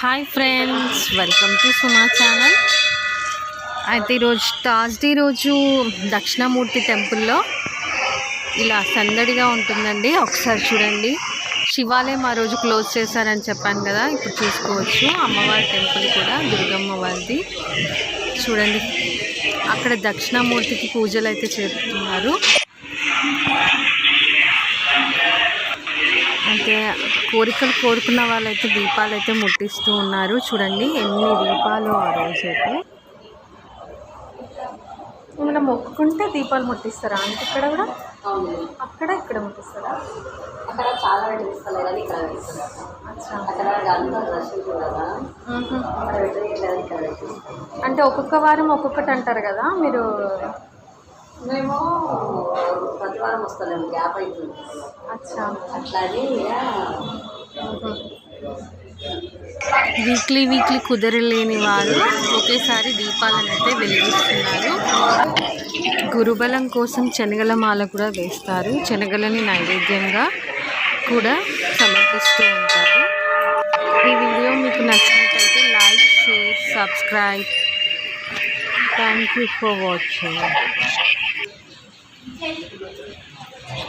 Hi friends welcome to Suma channel అయితే ఈరోజు Thursday రోజు దక్షిణామూర్తి టెంపుల్లో ఇలా సందడిగా ఉంటుందండి. ఒకసారి చూడండి. శివాలయం ఆ రోజు క్లోజ్ చేశారని చెప్పాను కదా. ఇప్పుడు చూసుకోవచ్చు. అమ్మవారి టెంపుల్ కూడా దుర్గమ్మ వారిది. చూడండి. అక్కడ దక్షిణామూర్తికి పూజలు అయితే చేస్తున్నారు. అంటే కోరికలు కోరుకున్న వాళ్ళైతే దీపాలు అయితే ముట్టిస్తూ ఉన్నారు. చూడండి ఎన్ని దీపాలు ఆ రోజు అయితే ఏమైనా మొక్కుకుంటే దీపాలు ముట్టిస్తారా? అంటే ఇక్కడ కూడా? అక్కడ ఇక్కడ ముట్టిస్తారా? అక్కడ చాలా పెట్టిస్తారు కానీ ఇక్కడ అక్కడ ఇక్కడ అంటే ఒక్కొక్క వారం ఒక్కొక్కటి అంటారు కదా మీరు? మేము ప్రతి వారం వస్తలేము గ్యాప్ అవుతుంది అచ్చా. అట్లా అని ఇక వీక్లీ వీక్లీ కుదరలేని వారు ఒకేసారి దీపాలను అయితే వెలిగిస్తున్నారు. గురుబలం కోసం శనగల మాల కూడా వేస్తారు. శనగలని నైవేద్యంగా కూడా సమర్పిస్తూ ఉంటారు. ఈ వీడియో మీకు నచ్చినట్లయితే like share subscribe. Thank you for watching Thank you.